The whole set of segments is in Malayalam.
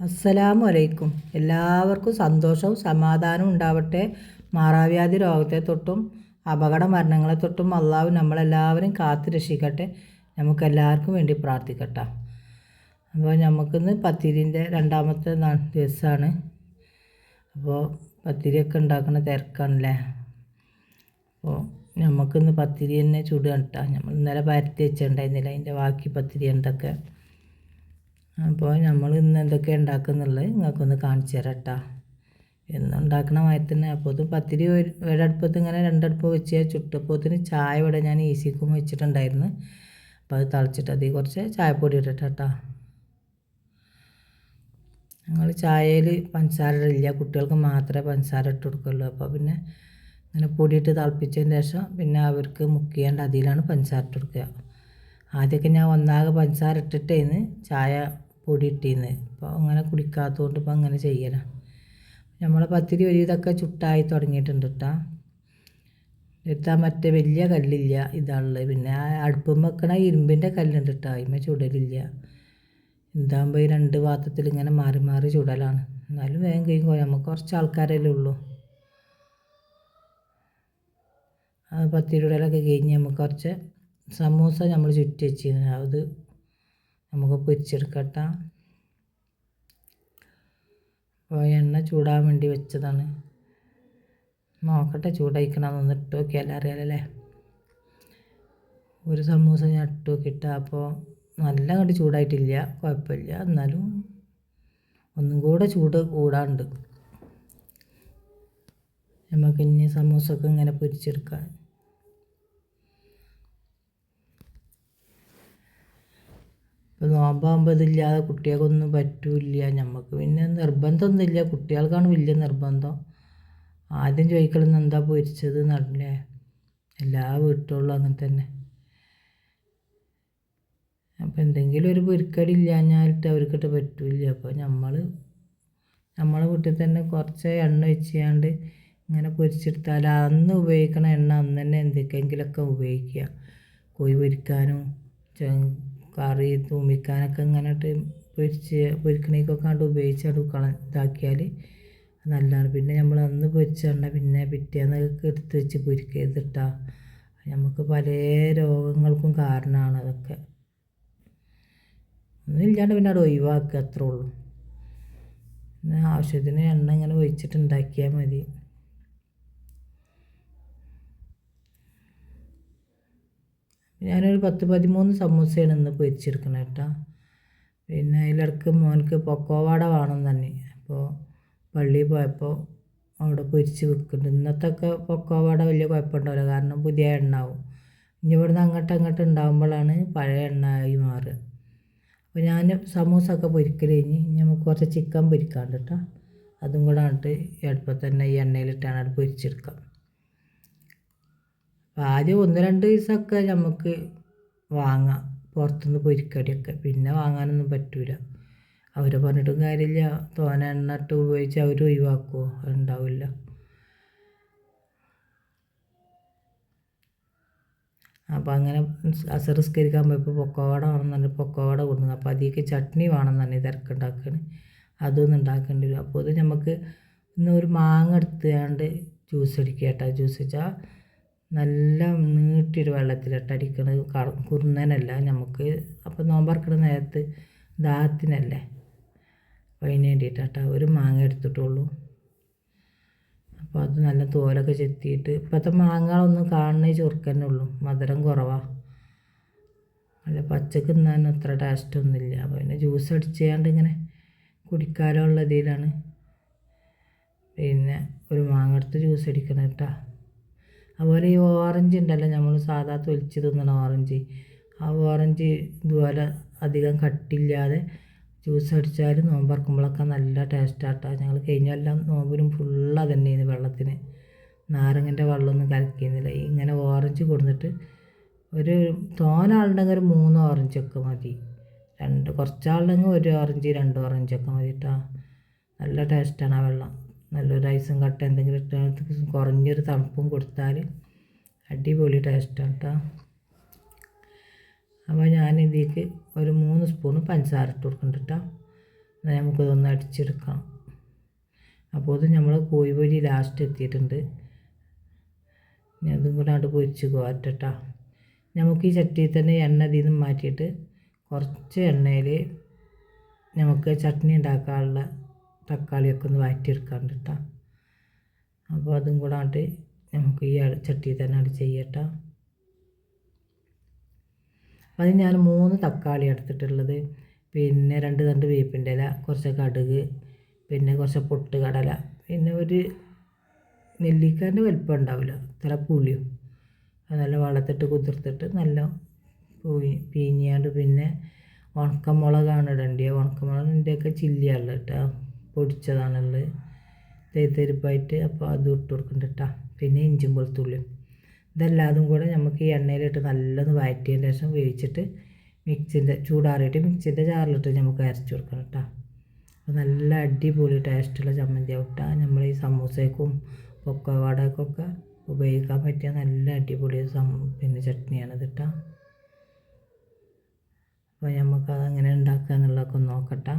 അസ്സലാമു അലൈക്കും എല്ലാവർക്കും സന്തോഷവും സമാധാനവും ഉണ്ടാവട്ടെ. മാറാവ്യാധി രോഗത്തെ തൊട്ടും അപകട മരണങ്ങളെ തൊട്ടും അള്ളാഹു നമ്മളെല്ലാവരും കാത്തു രക്ഷിക്കട്ടെ. നമുക്കെല്ലാവർക്കും വേണ്ടി പ്രാർത്ഥിക്കട്ടെ. അപ്പോൾ നമുക്കിന്ന് പത്തിരിന്റെ രണ്ടാമത്തെ ദിവസമാണ് അപ്പോൾ പത്തിരിയൊക്കെ ഉണ്ടാക്കുന്ന തിരക്കാണല്ലേ? അപ്പോൾ നമുക്കിന്ന് പത്തിരി തന്നെ ചുടുക നമ്മൾ ഇന്നലെ പരത്തി വെച്ചിട്ടുണ്ടായിരുന്നില്ല. അതിന്റെ ബാക്കി പത്തിരി എന്തൊക്കെ അപ്പോൾ നമ്മൾ ഇന്ന് എന്തൊക്കെ ഉണ്ടാക്കുന്നുള്ളത് നിങ്ങൾക്കൊന്ന് കാണിച്ചു തരാം കേട്ടോ എന്നുണ്ടാക്കണ മാതിരി തന്നെ അപ്പോൾ ഇത് പത്തിരി ഒരടുപ്പത്ത് ഇങ്ങനെ രണ്ടടുപ്പ് വെച്ച് ചുട്ടപ്പോത്തിന് ചായ ഇവിടെ ഞാൻ ഈസിക്കും വെച്ചിട്ടുണ്ടായിരുന്നു. അപ്പോൾ അത് തളിച്ചിട്ട് അതിൽ കുറച്ച് ചായപ്പൊടി ഇട്ടിട്ട് കേട്ടോ ഞങ്ങൾ ചായയിൽ പഞ്ചസാര ഇല്ല കുട്ടികൾക്ക് മാത്രമേ പഞ്ചസാര ഇട്ട് കൊടുക്കുള്ളൂ. അപ്പോൾ പിന്നെ ഇങ്ങനെ പൊടിയിട്ട് തിളപ്പിച്ചതിന് ശേഷം പിന്നെ അവർക്ക് മുക്കിയാണ്ട് അതിലാണ് പഞ്ചസാര ഇട്ട് കൊടുക്കുക. ആദ്യമൊക്കെ ഞാൻ ഒന്നാകെ പഞ്ചസാര ഇട്ടിട്ടേന്ന് ചായ പൊടി ഇട്ടിന്ന് അപ്പോൾ അങ്ങനെ കുടിക്കാത്തതുകൊണ്ട് ഇപ്പോൾ അങ്ങനെ ചെയ്യലാണ് നമ്മളെ പത്തിരി ഒരു ഇതൊക്കെ ചുട്ടായി തുടങ്ങിയിട്ടുണ്ട് കേട്ടോ എടുത്താൽ മറ്റേ വലിയ കല്ലില്ല ഇതാണുള്ളത് പിന്നെ ആ അടുപ്പം വെക്കണ ഇരുമ്പിന്റെ കല്ലുണ്ട് കേട്ടോ അതിമ ചുടലില്ല. ഇതാകുമ്പോൾ ഈ രണ്ട് പാത്രത്തിൽ ഇങ്ങനെ മാറി മാറി ചുടലാണ്. എന്നാലും വേഗം കഴിയുമ്പോൾ നമുക്ക് കുറച്ച് ആൾക്കാരല്ലേ ഉള്ളൂ. പത്തിരി ഉടലൊക്കെ കഴിഞ്ഞ് നമുക്ക് കുറച്ച് സമൂസ നമ്മൾ ചുറ്റി വെച്ചിരുന്നു. അത് നമുക്ക് പൊരിച്ചെടുക്കട്ട. എണ്ണ ചൂടാൻ വേണ്ടി വെച്ചതാണ്. നോക്കട്ടെ ചൂടായിക്കണമെന്ന് ഇട്ട് നോക്കിയാലേ അറിയാലല്ലേ. ഒരു സമൂസ ഞാൻ ഇട്ട് നോക്കിയിട്ട്. അപ്പോൾ നല്ല കണ്ട് ചൂടായിട്ടില്ല കുഴപ്പമില്ല. എന്നാലും ഒന്നും കൂടെ ചൂട് കൂടാണ്ട്. നമുക്ക് ഇനി സമൂസൊക്കെ ഇങ്ങനെ പൊരിച്ചെടുക്കാം. ഇതില്ലാതെ കുട്ടികൾക്കൊന്നും പറ്റില്ല. നമുക്ക് പിന്നെ നിർബന്ധമൊന്നുമില്ല കുട്ടികൾക്കാണ് വലിയ നിർബന്ധം. ആദ്യം ചോദിക്കണം എന്താ പൊരിച്ചത് നടന്നേ എല്ലാ വീട്ടുകളിലും അങ്ങനെ തന്നെ. അപ്പോൾ എന്തെങ്കിലും ഒരു പൊരിക്കടി ഇല്ലാഞ്ഞാലിട്ട് അവർക്കിട്ട് പറ്റില്ല. അപ്പോൾ നമ്മൾ നമ്മളെ വീട്ടിൽ തന്നെ കുറച്ച് എണ്ണ വെച്ചാണ്ട് ഇങ്ങനെ പൊരിച്ചെടുത്താൽ അന്ന് ഉപയോഗിക്കണ എണ്ണ അന്ന് തന്നെ എന്തൊക്കെയെങ്കിലുമൊക്കെ ഉപയോഗിക്കുക. കോഴി പൊരിക്കാനും കറി തൂമിക്കാനൊക്കെ ഇങ്ങനെ പൊരിച്ച് പൊരിക്കണേക്കൊക്കെ കണ്ട് ഉപയോഗിച്ചാണ്ട് കള ഇതാക്കിയാൽ നല്ലതാണ്. പിന്നെ നമ്മൾ അന്ന് പൊരിച്ച എണ്ണ പിന്നെ പിറ്റേന്ന് എടുത്ത് വെച്ച് പൊരിക്കരുതിട്ടാ. നമുക്ക് പല രോഗങ്ങൾക്കും കാരണമാണ് അതൊക്കെ. ഒന്നുമില്ലാണ്ട് പിന്നെ അവിടെ ഒഴിവാക്കുക അത്രേ ഉള്ളൂ. പിന്നെ ആവശ്യത്തിന് എണ്ണ ഇങ്ങനെ ഒഴിച്ചിട്ട് ഉണ്ടാക്കിയാൽ മതി. ഞാനൊരു പത്ത് പതിമൂന്ന് സമൂസയാണ് ഇന്ന് പൊരിച്ചെടുക്കണം കേട്ടോ പിന്നെ അതിലിടക്ക് മോനക്ക് പൊക്കോവാട വേണം തന്നെ. അപ്പോൾ പള്ളിയിൽ പോയപ്പോൾ അവിടെ പൊരിച്ച് വെക്കുന്നുണ്ട്. ഇന്നത്തൊക്കെ പൊക്കോവാട വലിയ കുഴപ്പമുണ്ടാവില്ല. കാരണം പുതിയ എണ്ണ ആവും ഇനി ഇവിടുന്ന് അങ്ങോട്ട് അങ്ങോട്ട് ഉണ്ടാകുമ്പോഴാണ് പഴയ എണ്ണ ആയി മാറുക. അപ്പോൾ ഞാൻ സമൂസ ഒക്കെ പൊരിക്കൽ കഴിഞ്ഞ് ഇനി നമുക്ക് കുറച്ച് ചിക്കൻ പൊരിക്കാണ്ട് കേട്ടോ അതും കൂടെ ആയിട്ട് എളുപ്പം തന്നെ ഈ എണ്ണയിലിട്ടാണ് അത് പൊരിച്ചെടുക്കാം ആദ്യം ഒന്ന് രണ്ട് ദിവസമൊക്കെ നമുക്ക് വാങ്ങാം. പുറത്തുനിന്ന് പൊരിക്കടിയൊക്കെ. പിന്നെ വാങ്ങാനൊന്നും പറ്റില്ല അവരെ പറഞ്ഞിട്ടും കാര്യമില്ല. തോന എണ്ണ ഇട്ട് ഉപയോഗിച്ച് അവർ ഒഴിവാക്കുമോ ഉണ്ടാവില്ല. അപ്പോൾ അങ്ങനെ അസറിസ്കരിക്കാൻ പോയപ്പോൾ പൊക്കോവട വേണം തന്നെ പൊക്കോവട കൊടുക്കുന്നു അപ്പോൾ അതിലേക്ക് ചട്നി വേണം തന്നെ തിരക്കുണ്ടാക്കുകയാണ് അതൊന്നും ഉണ്ടാക്കേണ്ടി വരും. അപ്പോൾ ഇത് നമുക്ക് ഇന്ന് ഒരു മാങ്ങ എടുത്തുകൊണ്ട് ജ്യൂസ് അടിക്കുക കേട്ടോ. ജ്യൂസ് വെച്ചാൽ നല്ല നീട്ടിയൊരു വെള്ളത്തിലിട്ട് അടിക്കണത് കുറുന്നനല്ല നമുക്ക്. അപ്പോൾ നോമ്പറക്കണ നേരത്ത് ദാഹത്തിനല്ലേ? അതിന് വേണ്ടിയിട്ടാട്ടോ ഒരു മാങ്ങ എടുത്തിട്ടുള്ളൂ. അപ്പോൾ അത് നല്ല തോലൊക്കെ ചെത്തിയിട്ട് ഇപ്പോഴത്തെ മാങ്ങകളൊന്നും കാണുന്നേ ചുരുക്കന്നെ ഉള്ളൂ. മധുരം കുറവാണ് അല്ല പച്ചക്ക് തിന്നാനും അത്ര ടേസ്റ്റൊന്നുമില്ല അപ്പോൾ പിന്നെ ജ്യൂസ് അടിച്ചാണ്ട് ഇങ്ങനെ കുടിക്കാനുള്ള ഇതിലാണ്. പിന്നെ ഒരു മാങ്ങ എടുത്ത് ജ്യൂസ് അടിക്കണം കേട്ടോ. അതുപോലെ ഈ ഓറഞ്ച് ഉണ്ടല്ലോ നമ്മൾ സാധാ തൊലിച്ച് തിന്നണ ഓറഞ്ച്. ആ ഓറഞ്ച് ഇതുപോലെ അധികം കട്ടില്ലാതെ ജ്യൂസ് അടിച്ചാൽ നോമ്പറക്കുമ്പോഴൊക്കെ നല്ല ടേസ്റ്റാട്ടോ ഞങ്ങൾ കഴിഞ്ഞെല്ലാം നോമ്പിനും ഫുള്ള് തന്നെയാണ് വെള്ളത്തിന്. നാരങ്ങന്റെ വെള്ളമൊന്നും കലക്കിയിരുന്നില്ല. ഇങ്ങനെ ഓറഞ്ച് കൊടുത്തിട്ട് ഒരു തോനാളുണ്ടെങ്കിൽ ഒരു മൂന്ന് ഓറഞ്ചൊക്കെ മതി. രണ്ട് കുറച്ചാളുണ്ടെങ്കിൽ ഒരു ഓറഞ്ച് രണ്ട് ഓറഞ്ചൊക്കെ മതി കേട്ടോ നല്ല ടേസ്റ്റാണ് ആ വെള്ളം. നല്ലൊരു ഐസും കട്ട എന്തെങ്കിലും ഇട്ട് കുറഞ്ഞൊരു തണുപ്പും കൊടുത്താൽ അടിപൊളി ടേസ്റ്റാണ് കേട്ടോ അപ്പോൾ ഞാൻ ഇതിലേക്ക് ഒരു മൂന്ന് സ്പൂണ് പഞ്ചസാര ഇട്ട് കൊടുക്കുന്നുണ്ട് കേട്ടോ എന്നാൽ നമുക്കിതൊന്ന് അടിച്ചെടുക്കാം. അപ്പോൾ ഇത് നമ്മൾ കോഴിപ്പൊരി ലാസ്റ്റ് എത്തിയിട്ടുണ്ട്. ഇനി അതും കൂടെ അങ്ങോട്ട് പൊരിച്ച് കോരട്ടാ നമുക്ക് ഈ ചട്ടിയിൽ തന്നെ എണ്ണ ഇതിൽ നിന്ന് മാറ്റിയിട്ട് കുറച്ച് എണ്ണയിൽ നമുക്ക് ചട്നി ഉണ്ടാക്കാനുള്ള തക്കാളിയൊക്കെ ഒന്ന് വഴറ്റിയെടുക്കാണ്ട് കേട്ടോ. അപ്പോൾ അതും കൂടെ അങ്ങോട്ട് നമുക്ക് ഈ ചട്ടി തന്നെ അത് ചെയ്യട്ടോ. അതിന് ഞാൻ മൂന്ന് തക്കാളി എടുത്തിട്ടുള്ളത്. പിന്നെ രണ്ട് തണ്ട് വേപ്പിന്റെ ഇല കുറച്ച് കടുക് പിന്നെ കുറച്ച് പൊട്ട് കടല പിന്നെ ഒരു നെല്ലിക്കാന്റെ വലിപ്പം ഉണ്ടാവില്ല ഇത്ര പുളിയും. നല്ല വളർത്തിട്ട് കുതിർത്തിട്ട് നല്ല പൂയി പീഞ്ഞാണ്ട് പിന്നെ ഉണക്കമുളകാണ് ഇടേണ്ടത് ഉണക്കമുളകിന്റെയൊക്കെ ചില്ലിയാണ് കേട്ടോ. പൊടിച്ചതാണുള്ളത്. തേത്തരിപ്പായിട്ട് അപ്പോൾ അത് ഇട്ട് കൊടുക്കുന്നുണ്ട് കേട്ടോ പിന്നെ ഇഞ്ചും വെളുത്തുള്ളിയും. ഇതെല്ലാതും കൂടെ നമുക്ക് ഈ എണ്ണയിലിട്ട് നല്ലൊന്ന് വഴറ്റിയതിന് ശേഷം വേവിച്ചിട്ട് മിക്സിന്റെ ചൂടാറിയിട്ട് മിക്സിന്റെ ജാറിലിട്ട് നമുക്ക് അരച്ച് കൊടുക്കണം കേട്ടോ അപ്പോൾ നല്ല അടിപൊളി ടേസ്റ്റുള്ള ചമ്മന്തി ആവട്ടെ നമ്മൾ ഈ സമൂസയ്ക്കും പൊക്കവാടക്കൊക്കെ ഉപയോഗിക്കാൻ പറ്റിയ നല്ല അടിപൊളി സം പിന്നെ ചട്നിയാണ് കേട്ടോ അപ്പോൾ നമുക്കത് എങ്ങനെ ഉണ്ടാക്കുക എന്നുള്ളതൊക്കെ നോക്കട്ടെ.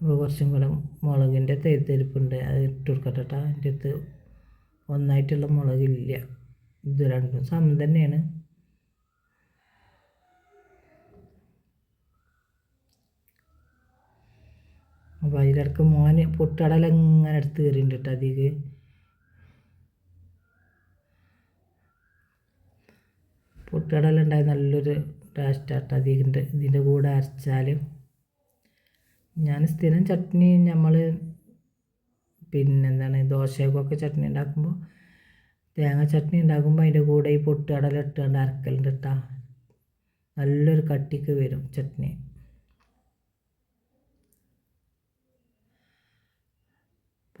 കുറച്ചും കൂടെ മുളകിന്റെ തെരുത്തെരിപ്പുണ്ട് അത് ഇട്ട് കൊടുക്കട്ടെ അടുത്ത് ഒന്നായിട്ടുള്ള മുളകില്ല. ഇത് രണ്ടും സമം തന്നെയാണ്. അപ്പോൾ അതിലിടക്ക് മോന് പൊട്ടടലെങ്ങനെ എടുത്ത് കയറിയിട്ടുണ്ട് കേട്ടോ പൊട്ടടല ഉണ്ടായി നല്ലൊരു ടേസ്റ്റാട്ടോ അതിന്റെ ഇതിന്റെ കൂടെ അരച്ചാൽ ഞാൻ സ്ഥിരം ചട്നി നമ്മൾ പിന്നെന്താണ് ദോശക്കൊക്കെ ചട്നി ഉണ്ടാക്കുമ്പോൾ തേങ്ങ ചട്നി ഉണ്ടാക്കുമ്പോൾ അതിന്റെ കൂടെ ഈ പൊട്ടുകടല ഇട്ടുകൊണ്ട് അരക്കലുണ്ട് ഇട്ടാ നല്ലൊരു കട്ടിക്ക് വരും ചട്നി.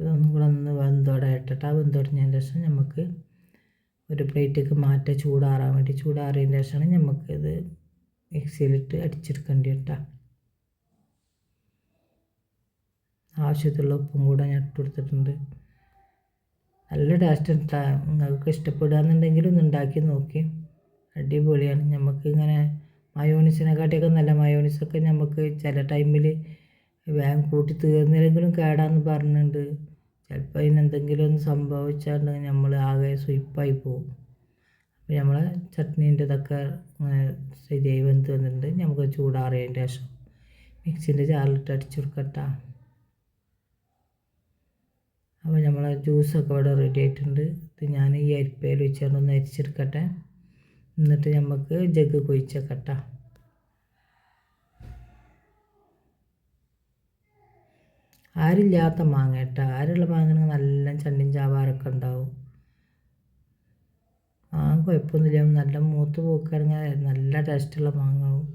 ഇതൊന്നും കൂടെ ഒന്ന് വെന്തോടെ ഇട്ടിട്ട്. ആ വെന്തോടഞ്ഞതിന് ശേഷം നമുക്ക് ഒരു പ്ലേറ്റേക്ക് മാറ്റി ചൂടാറാൻ വേണ്ടി. ചൂടാറിയതിന് ശേഷമാണ് നമുക്കിത് മിക്സിയിലിട്ട് അടിച്ചെടുക്കേണ്ടി കേട്ടോ ആവശ്യത്തിലുള്ള ഉപ്പും കൂടെ ഞാൻ ഇട്ട് കൊടുത്തിട്ടുണ്ട്. നല്ല ടേസ്റ്റ് നിങ്ങൾക്ക് ഇഷ്ടപ്പെടുകയെന്നുണ്ടെങ്കിൽ ഒന്ന് ഉണ്ടാക്കി നോക്കി. അടിപൊളിയാണ്. നമുക്ക് ഇങ്ങനെ മയോണിസിനെക്കാട്ടിയൊക്കെ നല്ല മയോണിസൊക്കെ നമുക്ക് ചില ടൈമിൽ വേഗം കൂട്ടി തീർന്നില്ലെങ്കിലും കേടാന്ന് പറഞ്ഞിട്ടുണ്ട്. ചിലപ്പോൾ അതിനെന്തെങ്കിലും ഒന്ന് സംഭവിച്ചാൽ നമ്മൾ ആകെ സ്വിപ്പായി പോകും. അപ്പോൾ നമ്മൾ ചട്നീന്റെ ഇതൊക്കെ ഇങ്ങനെ ശരിയായി വെന്ത് വന്നിട്ടുണ്ട്. നമുക്ക് ചൂടാറിയതിന്റെ ശേഷം മിക്സിന്റെ ജാറിലിട്ട് അടിച്ചു കൊടുക്കട്ടാ അപ്പോൾ നമ്മൾ ജ്യൂസൊക്കെ ഇവിടെ റെഡി ആയിട്ടുണ്ട്. ഇത് ഞാൻ ഈ അരിപ്പയിൽ വെച്ചുകൊണ്ട് ഒന്ന് അരിച്ചെടുക്കട്ടെ. എന്നിട്ട് നമുക്ക് ജഗ് കൊഴിച്ചേക്കട്ടാ. ആരില്ലാത്ത മാങ്ങ കേട്ടോ ആരുള്ള മാങ്ങ നല്ല ചണ്ടിൻ ചാവാറൊക്കെ ഉണ്ടാവും. മാങ്ങ കുഴപ്പമൊന്നുമില്ല. നല്ല മൂത്ത് പോക്കുകയാണെങ്കിൽ നല്ല ടേസ്റ്റുള്ള മാങ്ങ ആവും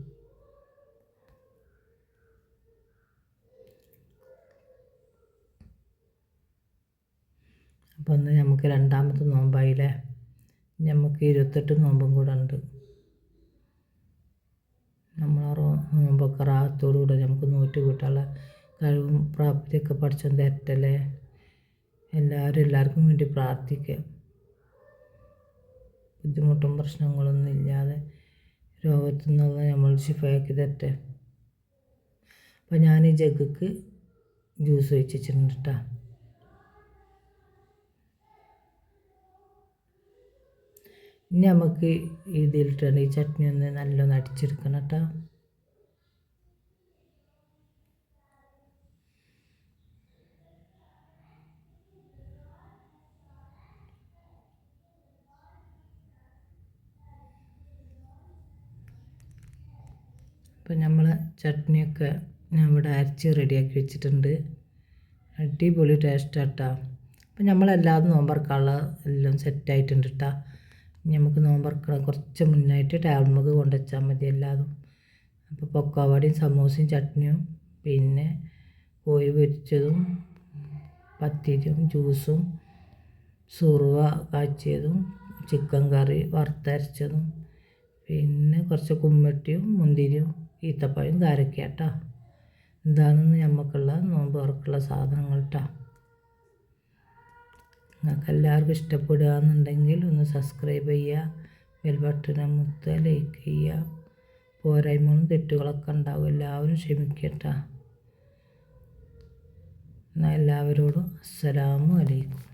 അപ്പോൾ ഇന്ന് നമുക്ക് രണ്ടാമത്തെ നോമ്പായില്ലേ? നമുക്ക് ഇരുപത്തെട്ട് നോമ്പും കൂടെ ഉണ്ട്. നമ്മളെ നോമ്പൊക്കെ റാഹത്തോടുകൂടെ നമുക്ക് നൂറ്റ് കൂട്ടാനുള്ള കഴിവും പ്രാപ്തിയൊക്കെ പഠിച്ചും തരട്ടല്ലേ എല്ലാവരും എല്ലാവർക്കും വേണ്ടി പ്രാർത്ഥിക്കുക. ബുദ്ധിമുട്ടും പ്രശ്നങ്ങളൊന്നും ഇല്ലാതെ രോഗത്തു നിന്നുള്ള നമ്മൾ ശിഫയാക്കി തരട്ടെ. അപ്പോൾ ഞാൻ ഈ ജഗ്ഗക്ക് ജ്യൂസ് ഒഴിച്ചിട്ടുണ്ട് കേട്ടോ ഇനി നമുക്ക് ഇതിലിട്ടാണ് ഈ ചട്നി ഒന്ന് നല്ലോണം അടിച്ചെടുക്കണം കേട്ടോ. അപ്പം നമ്മൾ ചട്നിയൊക്കെ ഞാൻ ഇവിടെ അരച്ച് റെഡിയാക്കി വെച്ചിട്ടുണ്ട്. അടിപൊളി ടേസ്റ്റ് കേട്ടോ. അപ്പോൾ നമ്മളല്ലാതെ നോമ്പറക്കാനുള്ള എല്ലാം സെറ്റായിട്ടുണ്ട് കേട്ടോ. നമുക്ക് നോമ്പറക്കണം കുറച്ച് മുന്നായിട്ട് ടേബിൾ മുക്ക് കൊണ്ടുവച്ചാൽ മതി എല്ലാതും. അപ്പോൾ പൊക്കവാടിയും സമൂസയും ചട്നിയും പിന്നെ കോഴി പൊരിച്ചതും പത്തിരിയും ജ്യൂസും സുറുവ കാച്ചിയതും ചിക്കൻ കറി വറുത്തരച്ചതും പിന്നെ കുറച്ച് കുമ്മട്ടിയും മുന്തിരിയും ഈത്തപ്പഴം കാരക്ക കേട്ടോ നമുക്കുള്ള നോമ്പ് തുറക്കുള്ള സാധനങ്ങൾ കേട്ടോ നിങ്ങൾക്ക് എല്ലാവർക്കും ഇഷ്ടപ്പെടുകയെന്നുണ്ടെങ്കിൽ ഒന്ന് സബ്സ്ക്രൈബ് ചെയ്യുക ബെൽ ബട്ടൺ അമുത്തുക ലൈക്ക് ചെയ്യുക. പോരായ്മകളും തെറ്റുകളൊക്കെ ഉണ്ടാവും. എല്ലാവരും ക്ഷമിക്കട്ടെ. എന്നാൽ എല്ലാവരോടും അസ്സലാമു അലൈക്കും.